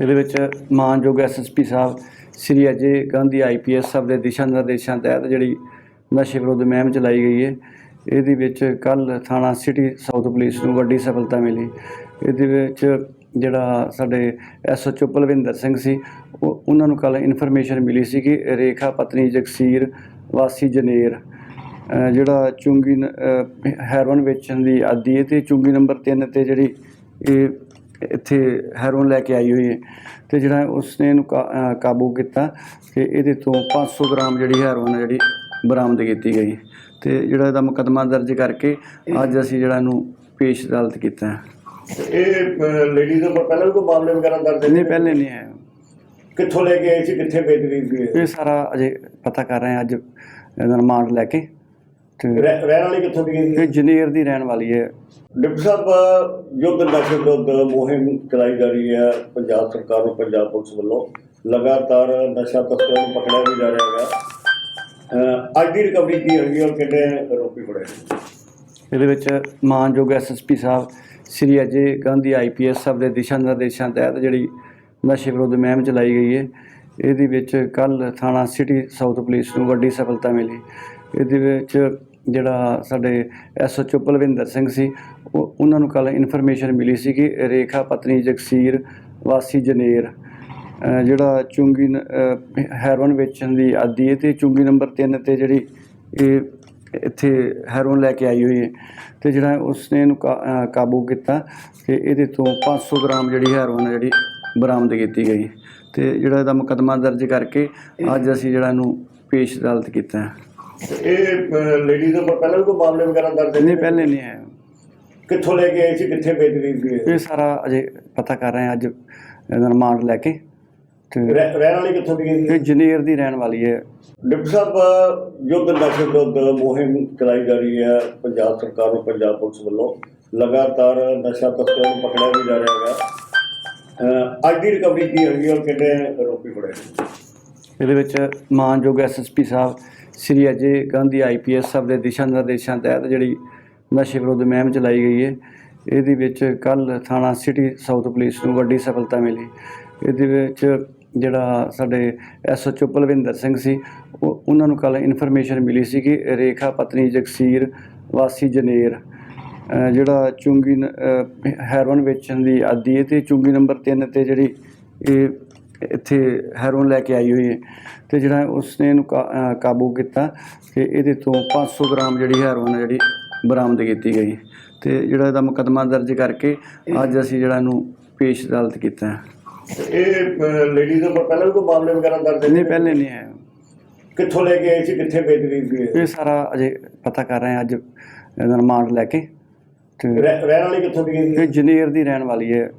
ਇਹਦੇ ਵਿੱਚ ਮਾਨਯੋਗ ਐਸਐਸਪੀ ਸਾਹਿਬ, ਸ੍ਰੀ ਅਜੇ ਗਾਂਧੀ ਆਈਪੀਐਸ ਸਾਹਿਬ ਦੇ ਦਿਸ਼ਾ ਨਿਰਦੇਸ਼ਾਂ ਤਹਿਤ ਜਿਹੜੀ ਨਸ਼ੇ ਵਿਰੁੱਧ ਮੁਹਿੰਮ ਚਲਾਈ ਗਈ ਹੈ, ਇਹਦੇ ਵਿੱਚ ਕੱਲ ਥਾਣਾ ਸਿਟੀ ਸਾਊਥ ਪੁਲਿਸ ਨੂੰ ਵੱਡੀ ਸਫਲਤਾ ਮਿਲੀ। ਇਹਦੇ ਵਿੱਚ ਜਿਹੜਾ ਸਾਡੇ ਐਸਓਚਓ ਪਲਵਿੰਦਰ ਸਿੰਘ ਸੀ, ਉਹ, ਉਹਨਾਂ ਨੂੰ ਕੱਲ ਇਨਫੋਰਮੇਸ਼ਨ ਮਿਲੀ ਸੀ ਕਿ ਰੇਖਾ ਪਤਨੀ ਜਗਸੀਰ ਵਾਸੀ ਜਨੇਰ ਜਿਹੜਾ ਚੁੰਗੀ ਨ- ਹੈਰੋਨ ਵੇਚਣ ਦੀ ਆਦੀ ਹੈ ਤੇ ਚੁੰਗੀ ਨੰਬਰ 3 ਤੇ ਜਿਹੜੀ ਇਹ ਇੱਥੇ ਹੈਰੋਨ ਲੈ ਕੇ ਆਈ ਹੋਈ ਹੈ ਤੇ ਜਿਹੜਾ ਉਸਨੇ ਇਹਨੂੰ ਕਾਬੂ ਕੀਤਾ ਤੇ ਇਹਦੇ ਤੋਂ 500 ਗ੍ਰਾਮ ਜਿਹੜੀ ਹੈਰੋਨ ਹੈ ਜਿਹੜੀ ਬਰਾਮਦ ਕੀਤੀ ਗਈ। ਤੇ ਜਿਹੜਾ ਇਹਦਾ ਮੁਕੱਦਮਾ ਦਰਜ ਕਰਕੇ ਅੱਜ ਅਸੀਂ ਜਿਹੜਾ ਇਹਨੂੰ ਪੇਸ਼ ਅਦਾਲਤ ਕੀਤਾ ਇਹ ਲੇਡੀਜ਼ ਦੇ ਪਹਿਲਾਂ ਕੋਈ ਮਾਮਲੇ ਵਗੈਰਾ ਦਰਜ ਨਹੀਂ ਪਹਿਲੇ ਨਹੀਂ ਹੈ। ਕਿੱਥੋਂ ਲੈ ਕੇ ਆਏ ਸੀ ਕਿੱਥੇ ਵੇਚ ਰਹੀ ਸੀ ਇਹ? ਸਾਰਾ ਅਜੇ ਪਤਾ ਕਰ ਰਹੇ ਹਾਂ ਅੱਜ ਰਿਮਾਂਡ ਲੈ ਕੇ। ਤੇ ਰਹਿ- ਰਹਿਣ ਵਾਲੀ ਕਿੱਥੋਂ ਦੀ ਹੈ ਇਹ ਜਨੇਰ ਦੀ ਰਹਿਣ ਵਾਲੀ ਹੈ। ਡਿਪਟੀ ਸਾਹਿਬ ਯੁੱਧ ਨਸ਼ੇ ਵਿਰੁੱਧ ਮੁਹਿੰਮ ਚਲਾਈ ਜਾ ਰਹੀ ਹੈ ਪੰਜਾਬ ਸਰਕਾਰ ਨੂੰ ਪੰਜਾਬ ਪੁਲਿਸ ਵੱਲੋਂ। ਲਗਾਤਾਰ ਨਸ਼ਾ ਤਸਕਰਾਂ ਨੂੰ ਪਕੜਿਆ ਵੀ ਜਾ ਰਿਹਾ ਹੈਗਾ। ਅਹ ਅੱਜ ਦੀ ਰਿਕਵਰੀ ਕੀ ਹੋਈ ਔਰ ਕਿੰਨੇ ਆਰੋਪੀ ਫੜੇ ਇਹਦੇ ਵਿੱਚ ਮਾਨਯੋਗ ਐਸਐਸਪੀ ਸਾਹਿਬ ਸ੍ਰੀ ਅਜੇ ਗਾਂਧੀ ਆਈਪੀਐਸ ਸਾਹਿਬ ਦੇ ਦਿਸ਼ਾ ਨਿਰਦੇਸ਼ਾਂ ਤਹਿਤ ਜਿਹੜੀ ਨਸ਼ੇ ਵਿਰੁੱਧ ਮੁਹਿੰਮ ਚਲਾਈ ਗਈ ਹੈ। ਇਹਦੇ ਵਿੱਚ ਕੱਲ ਥਾਣਾ ਸਿਟੀ ਸਾਊਥ ਪੁਲਿਸ ਨੂੰ ਵੱਡੀ ਸਫਲਤਾ ਮਿਲੀ। ਇਹਦੇ ਵਿੱਚ ਜਿਹੜਾ ਸਾਡੇ ਐਸਓਚਓ ਪਲਵਿੰਦਰ ਸਿੰਘ ਸੀ ਉਹ ਉਹਨਾਂ ਨੂੰ ਕੱਲ ਇਨਫੋਰਮੇਸ਼ਨ ਮਿਲੀ ਸੀ ਕਿ ਰੇਖਾ ਪਤਨੀ ਜਗਸੀਰ ਵਾਸੀ ਜਨੇਰ ਜਿਹੜਾ ਚੁੰਗੀ ਹੈਰੋਨ ਵੇਚਣ ਦੀ ਆਦੀ ਹੈ ਤੇ ਚੁੰਗੀ ਨੰਬਰ 3 ਤੇ ਜਿਹੜੀ ਇਹ ਇੱਥੇ ਹੈਰੋਨ ਲੈ ਕੇ ਆਈ ਹੋਈ ਹੈ ਤੇ ਜਿਹੜਾ ਉਸਨੇ ਇਹਨੂੰ ਕਾਬੂ ਕੀਤਾ ਤੇ ਇਹਦੇ ਤੋਂ 500 ਗ੍ਰਾਮ ਜਿਹੜੀ ਹੈਰੋਨ ਹੈ ਜਿਹੜੀ ਬਰਾਮਦ ਕੀਤੀ ਗਈ। ਤੇ ਜਿਹੜਾ ਇਹਦਾ ਮੁਕੱਦਮਾ ਦਰਜ ਕਰਕੇ ਅੱਜ ਅਸੀਂ ਜਿਹੜਾ ਇਹਨੂੰ ਪੇਸ਼ ਅਦਾਲਤ ਕੀਤਾ ਹੈ। ਇਹ ਲੇਡੀਜ਼ ਦੇ ਉੱਪਰ ਪਹਿਲਾਂ ਵੀ ਕੋਈ ਮਾਮਲੇ ਵਗੈਰਾ ਦਰਜ ਨਹੀਂ ਪਹਿਲੇ ਨਹੀਂ ਹੈ ਕਿੱਥੋਂ ਲੈ ਕੇ ਆਏ ਸੀ ਕਿੱਥੇ ਵੇਚ ਰਹੀ ਸੀ ਇਹ? ਇਹ ਸਾਰਾ ਅਜੇ ਪਤਾ ਕਰ ਰਹੇ ਹਾਂ ਅੱਜ ਇਹਦਾ ਰਿਮਾਂਡ ਲੈ ਕੇ। ਤੇ ਰਹਿ- ਰਹਿਣ ਵਾਲੀ ਕਿੱਥੋਂ ਦੀ ਹੈ ਇਹ ਜਨੇਰ ਦੀ ਰਹਿਣ ਵਾਲੀ ਹੈ। ਡਿਪਟੀ ਸਾਹਿਬ ਯੁੱਧ ਨਸ਼ੇ ਵਿਰੁੱਧ ਮੁਹਿੰਮ ਚਲਾਈ ਜਾ ਰਹੀ ਹੈ ਪੰਜਾਬ ਸਰਕਾਰ ਨੂੰ ਪੰਜਾਬ ਪੁਲਿਸ ਵੱਲੋਂ। ਲਗਾਤਾਰ ਨਸ਼ਾ ਤਸਕਰਾਂ ਨੂੰ ਪਕੜਿਆ ਵੀ ਜਾ ਰਿਹਾ ਅਹ ਅੱਜ ਦੀ ਰਿਕਵਰੀ ਕੀ ਹੋਈ ਔਰ ਕਿੰਨੇ ਆਰੋਪੀ ਫੜੇ ਇਹਦੇ ਵਿੱਚ ਮਾਨਯੋਗ ਐਸਐਸਪੀ ਸਾਹਿਬ, ਸ੍ਰੀ ਅਜੇ ਗਾਂਧੀ ਆਈਪੀਐਸ ਸਾਹਿਬ ਦੇ ਦਿਸ਼ਾ ਨਿਰਦੇਸ਼ਾਂ ਤਹਿਤ ਜਿਹੜੀ ਨਸ਼ੇ ਵਿਰੁੱਧ ਮੁਹਿੰਮ ਚਲਾਈ ਗਈ ਹੈ, ਇਹਦੇ ਵਿੱਚ ਕੱਲ ਥਾਣਾ ਸਿਟੀ ਸਾਊਥ ਪੁਲਿਸ ਨੂੰ ਵੱਡੀ ਸਫਲਤਾ ਮਿਲੀ। ਇਹਦੇ ਵਿੱਚ ਜਿਹੜਾ ਸਾਡੇ ਐਸਓਚਓ ਪਲਵਿੰਦਰ ਸਿੰਘ ਸੀ, ਉਹ, ਉਹਨਾਂ ਨੂੰ ਕੱਲ ਇਨਫੋਰਮੇਸ਼ਨ ਮਿਲੀ ਸੀ ਕਿ ਰੇਖਾ ਪਤਨੀ ਜਗਸੀਰ ਵਾਸੀ ਜਨੇਰ ਜਿਹੜਾ ਚੁੰਗੀ ਨ- ਹੈਰੋਨ ਵੇਚਣ ਦੀ ਆਦੀ ਹੈ ਤੇ ਚੁੰਗੀ ਨੰਬਰ 3 ਤੇ ਜਿਹੜੀ ਇਹ ਇੱਥੇ ਹੈਰੋਨ ਲੈ ਕੇ ਆਈ ਹੋਈ ਹੈ ਤੇ ਜਿਹੜਾ ਉਸਨੇ ਇਹਨੂੰ ਕਾਬੂ ਕੀਤਾ ਤੇ ਇਹਦੇ ਤੋਂ 500 ਗ੍ਰਾਮ ਜਿਹੜੀ ਹੈਰੋਨ ਹੈ ਜਿਹੜੀ ਬਰਾਮਦ ਕੀਤੀ ਗਈ। ਤੇ ਜਿਹੜਾ ਇਹਦਾ ਮੁਕੱਦਮਾ ਦਰਜ ਕਰਕੇ ਅੱਜ ਅਸੀਂ ਜਿਹੜਾ ਇਹਨੂੰ ਪੇਸ਼ ਅਦਾਲਤ ਕੀਤਾ ਇਹ ਲੇਡੀਜ਼ ਦੇ ਪਹਿਲਾਂ ਕੋਈ ਮਾਮਲੇ ਵਗੈਰਾ ਦਰਜ ਨਹੀਂ ਪਹਿਲੇ ਨਹੀਂ ਹੈ। ਕਿੱਥੋਂ ਲੈ ਕੇ ਆਏ ਸੀ ਕਿੱਥੇ ਵੇਚ ਰਹੀ ਸੀ ਇਹ? ਸਾਰਾ ਅਜੇ ਪਤਾ ਕਰ ਰਹੇ ਹਾਂ ਅੱਜ ਰਿਮਾਂਡ ਲੈ ਕੇ। ਤੇ ਰਹਿ- ਰਹਿਣ ਵਾਲੀ ਕਿੱਥੋਂ ਦੀ ਹੈ? ਇਹ ਜਨੇਰ ਦੀ ਰਹਿਣ ਵਾਲੀ ਹੈ।